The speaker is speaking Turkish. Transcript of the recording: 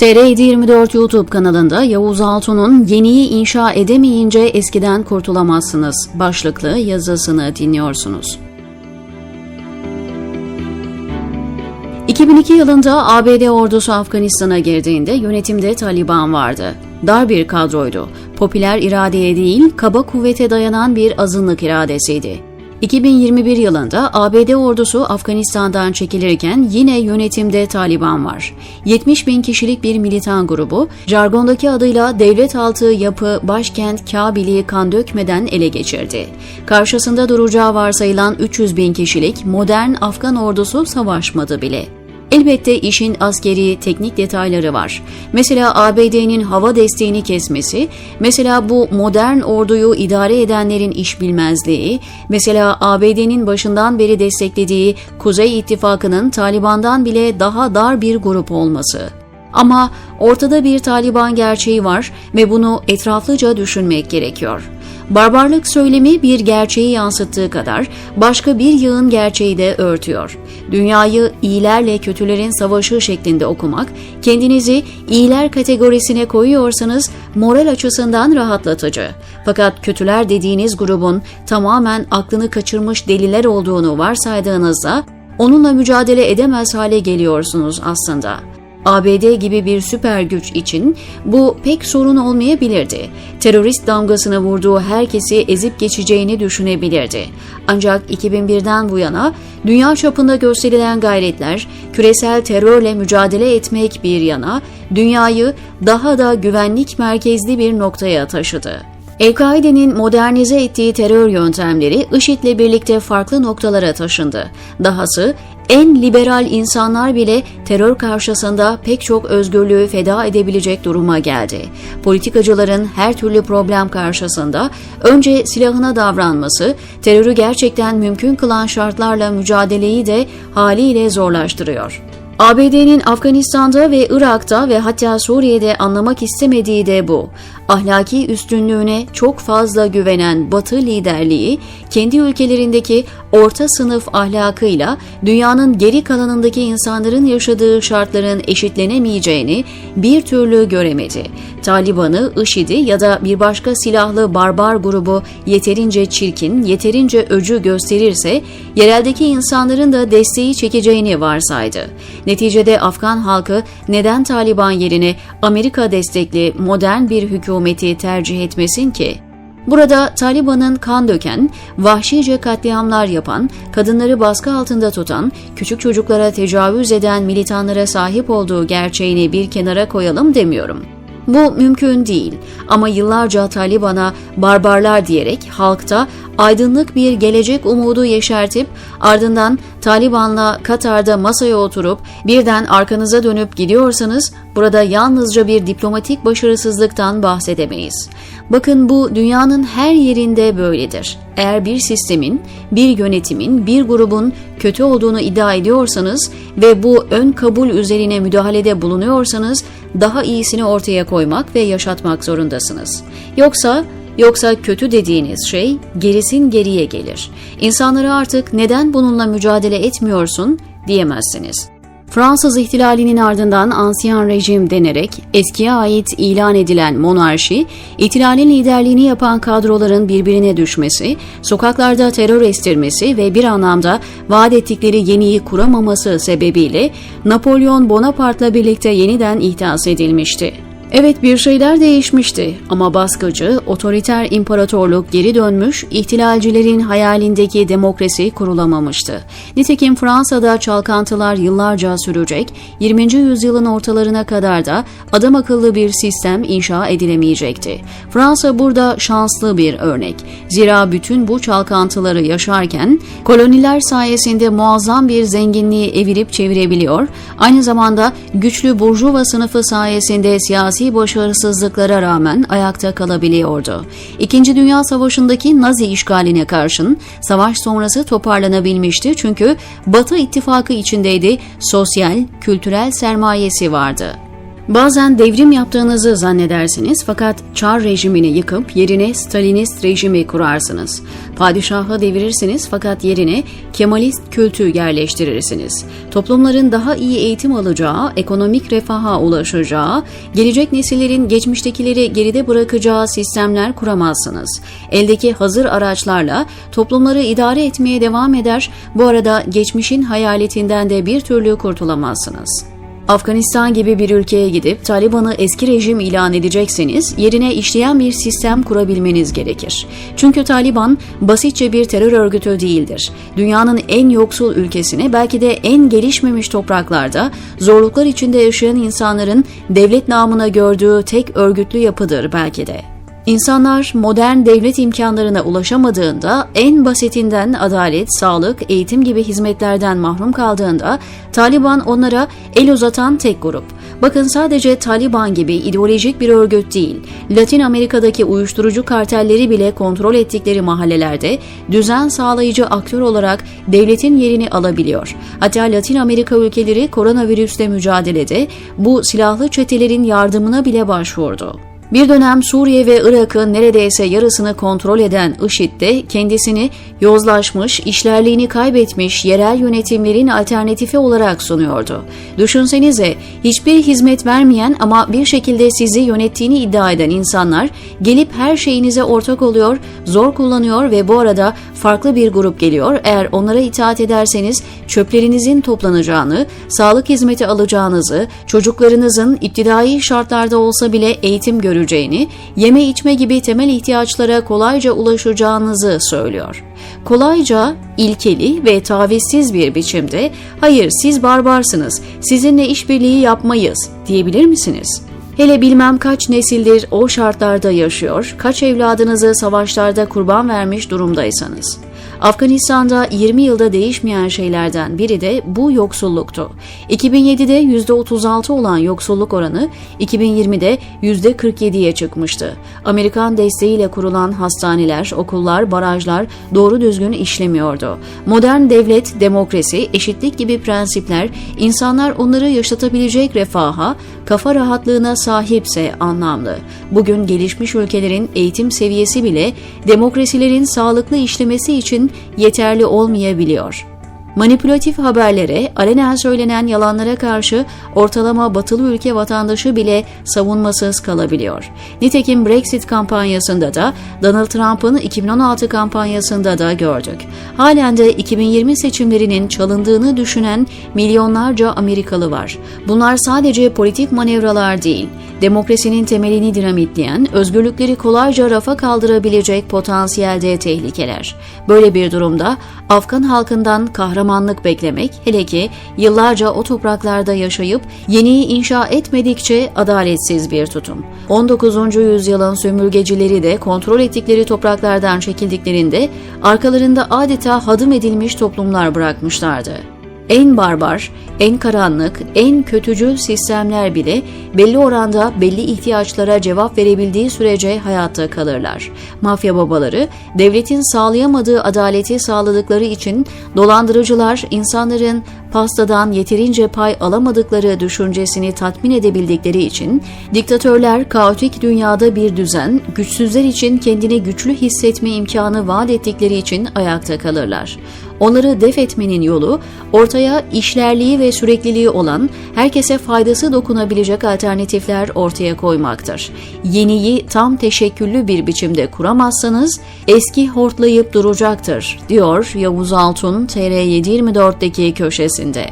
TR724 YouTube kanalında Yavuz Altun'un Yeniyi inşa edemeyince eskiden kurtulamazsınız başlıklı yazısını dinliyorsunuz. 2002 yılında ABD ordusu Afganistan'a girdiğinde yönetimde Taliban vardı. Dar bir kadroydu. Popüler iradeye değil, kaba kuvvete dayanan bir azınlık iradesiydi. 2021 yılında ABD ordusu Afganistan'dan çekilirken yine yönetimde Taliban var. 70 bin kişilik bir militan grubu, jargondaki adıyla devlet altı yapı başkent Kabil'i kan dökmeden ele geçirdi. Karşısında duracağı varsayılan 300 bin kişilik modern Afgan ordusu savaşmadı bile. Elbette işin askeri teknik detayları var. Mesela ABD'nin hava desteğini kesmesi, mesela bu modern orduyu idare edenlerin iş bilmezliği, mesela ABD'nin başından beri desteklediği Kuzey İttifakı'nın Taliban'dan bile daha dar bir grup olması. Ama ortada bir Taliban gerçeği var ve bunu etraflıca düşünmek gerekiyor. Barbarlık söylemi bir gerçeği yansıttığı kadar başka bir yığın gerçeği de örtüyor. Dünyayı iyilerle kötülerin savaşı şeklinde okumak, kendinizi iyiler kategorisine koyuyorsanız moral açısından rahatlatıcı. Fakat kötüler dediğiniz grubun tamamen aklını kaçırmış deliler olduğunu varsaydığınızda onunla mücadele edemez hale geliyorsunuz aslında. ABD gibi bir süper güç için bu pek sorun olmayabilirdi. Terörist damgasını vurduğu herkesi ezip geçeceğini düşünebilirdi. Ancak 2001'den bu yana dünya çapında gösterilen gayretler küresel terörle mücadele etmek bir yana dünyayı daha da güvenlik merkezli bir noktaya taşıdı. El-Kaide'nin modernize ettiği terör yöntemleri IŞİD'le birlikte farklı noktalara taşındı. Dahası en liberal insanlar bile terör karşısında pek çok özgürlüğü feda edebilecek duruma geldi. Politikacıların her türlü problem karşısında önce silahına davranması, terörü gerçekten mümkün kılan şartlarla mücadeleyi de haliyle zorlaştırıyor. ABD'nin Afganistan'da ve Irak'ta ve hatta Suriye'de anlamak istemediği de bu. Ahlaki üstünlüğüne çok fazla güvenen Batı liderliği, kendi ülkelerindeki orta sınıf ahlakıyla dünyanın geri kalanındaki insanların yaşadığı şartların eşitlenemeyeceğini bir türlü göremedi. Taliban'ı, IŞİD'i ya da bir başka silahlı barbar grubu yeterince çirkin, yeterince öcü gösterirse yereldeki insanların da desteği çekeceğini varsaydı. Neticede Afgan halkı neden Taliban yerine Amerika destekli modern bir hükümeti tercih etmesin ki? Burada Taliban'ın kan döken, vahşice katliamlar yapan, kadınları baskı altında tutan, küçük çocuklara tecavüz eden militanlara sahip olduğu gerçeğini bir kenara koyalım demiyorum. Bu mümkün değil ama yıllarca Taliban'a barbarlar diyerek halkta aydınlık bir gelecek umudu yeşertip ardından Taliban'la Katar'da masaya oturup birden arkanıza dönüp gidiyorsanız burada yalnızca bir diplomatik başarısızlıktan bahsedemeyiz. Bakın bu dünyanın her yerinde böyledir. Eğer bir sistemin, bir yönetimin, bir grubun kötü olduğunu iddia ediyorsanız ve bu ön kabul üzerine müdahalede bulunuyorsanız daha iyisini ortaya koymak ve yaşatmak zorundasınız. Yoksa Yoksa kötü dediğiniz şey gerisin geriye gelir. İnsanlara artık neden bununla mücadele etmiyorsun diyemezsiniz. Fransız ihtilalinin ardından ansiyan rejim denerek eskiye ait ilan edilen monarşi, ihtilalin liderliğini yapan kadroların birbirine düşmesi, sokaklarda terör estirmesi ve bir anlamda vaat ettikleri yeniyi kuramaması sebebiyle Napolyon Bonaparte'la birlikte yeniden ihdas edilmişti. Evet bir şeyler değişmişti ama baskıcı, otoriter imparatorluk geri dönmüş, ihtilalcilerin hayalindeki demokrasi kurulamamıştı. Nitekim Fransa'da çalkantılar yıllarca sürecek, 20. yüzyılın ortalarına kadar da adam akıllı bir sistem inşa edilemeyecekti. Fransa burada şanslı bir örnek. Zira bütün bu çalkantıları yaşarken koloniler sayesinde muazzam bir zenginliği evirip çevirebiliyor, aynı zamanda güçlü burjuva sınıfı sayesinde siyasi siyasi başarısızlıklara rağmen ayakta kalabiliyordu. İkinci Dünya Savaşı'ndaki Nazi işgaline karşın savaş sonrası toparlanabilmişti çünkü Batı ittifakı içindeydi, sosyal, kültürel sermayesi vardı. Bazen devrim yaptığınızı zannedersiniz fakat Çar rejimini yıkıp yerine Stalinist rejimi kurarsınız. Padişahı devirirsiniz fakat yerine Kemalist kültü yerleştirirsiniz. Toplumların daha iyi eğitim alacağı, ekonomik refaha ulaşacağı, gelecek nesillerin geçmiştekileri geride bırakacağı sistemler kuramazsınız. Eldeki hazır araçlarla toplumları idare etmeye devam eder, bu arada geçmişin hayaletinden de bir türlü kurtulamazsınız. Afganistan gibi bir ülkeye gidip Taliban'ı eski rejim ilan edecekseniz yerine işleyen bir sistem kurabilmeniz gerekir. Çünkü Taliban basitçe bir terör örgütü değildir. Dünyanın en yoksul ülkesine belki de en gelişmemiş topraklarda zorluklar içinde yaşayan insanların devlet namına gördüğü tek örgütlü yapıdır belki de. İnsanlar modern devlet imkanlarına ulaşamadığında, en basitinden adalet, sağlık, eğitim gibi hizmetlerden mahrum kaldığında Taliban onlara el uzatan tek grup. Bakın sadece Taliban gibi ideolojik bir örgüt değil, Latin Amerika'daki uyuşturucu kartelleri bile kontrol ettikleri mahallelerde düzen sağlayıcı aktör olarak devletin yerini alabiliyor. Hatta Latin Amerika ülkeleri koronavirüsle mücadelede bu silahlı çetelerin yardımına bile başvurdu. Bir dönem Suriye ve Irak'ın neredeyse yarısını kontrol eden IŞİD de kendisini yozlaşmış, işlerliğini kaybetmiş yerel yönetimlerin alternatifi olarak sunuyordu. Düşünsenize hiçbir hizmet vermeyen ama bir şekilde sizi yönettiğini iddia eden insanlar gelip her şeyinize ortak oluyor, zor kullanıyor ve bu arada farklı bir grup geliyor. Eğer onlara itaat ederseniz çöplerinizin toplanacağını, sağlık hizmeti alacağınızı, çocuklarınızın iptidai şartlarda olsa bile eğitim göreceğini, yeme içme gibi temel ihtiyaçlara kolayca ulaşacağınızı söylüyor. Kolayca, ilkeli ve tavizsiz bir biçimde hayır siz barbarsınız, sizinle işbirliği yapmayız diyebilir misiniz? Hele bilmem kaç nesildir o şartlarda yaşıyor, kaç evladınızı savaşlarda kurban vermiş durumdaysanız. Afganistan'da 20 yılda değişmeyen şeylerden biri de bu yoksulluktu. 2007'de %36 olan yoksulluk oranı 2020'de %47'ye çıkmıştı. Amerikan desteğiyle kurulan hastaneler, okullar, barajlar doğru düzgün işlemiyordu. Modern devlet, demokrasi, eşitlik gibi prensipler insanlar onları yaşatabilecek refaha, kafa rahatlığına sahipse anlamlı. Bugün gelişmiş ülkelerin eğitim seviyesi bile demokrasilerin sağlıklı işlemesi için yeterli olmayabiliyor. Manipülatif haberlere, alenen söylenen yalanlara karşı ortalama batılı ülke vatandaşı bile savunmasız kalabiliyor. Nitekim Brexit kampanyasında da Donald Trump'ın 2016 kampanyasında da gördük. Halen de 2020 seçimlerinin çalındığını düşünen milyonlarca Amerikalı var. Bunlar sadece politik manevralar değil, demokrasinin temelini dinamitleyen, özgürlükleri kolayca rafa kaldırabilecek potansiyelde tehlikeler. Böyle bir durumda Afgan halkından kahramanlık beklemek, hele ki yıllarca o topraklarda yaşayıp yeniyi inşa etmedikçe adaletsiz bir tutum. 19. yüzyılın sömürgecileri de kontrol ettikleri topraklardan çekildiklerinde arkalarında adeta hadım edilmiş toplumlar bırakmışlardı en barbar, en karanlık, en kötücül sistemler bile belli oranda belli ihtiyaçlara cevap verebildiği sürece hayatta kalırlar. Mafya babaları devletin sağlayamadığı adaleti sağladıkları için dolandırıcılar insanların pastadan yeterince pay alamadıkları düşüncesini tatmin edebildikleri için diktatörler kaotik dünyada bir düzen, güçsüzler için kendini güçlü hissetme imkanı vaat ettikleri için ayakta kalırlar. Onları def etmenin yolu ortaya işlerliği ve sürekliliği olan, herkese faydası dokunabilecek alternatifler ortaya koymaktır. Yeniyi tam teşekküllü bir biçimde kuramazsanız eski hortlayıp duracaktır, diyor Yavuz Altun TR724'deki köşesinde.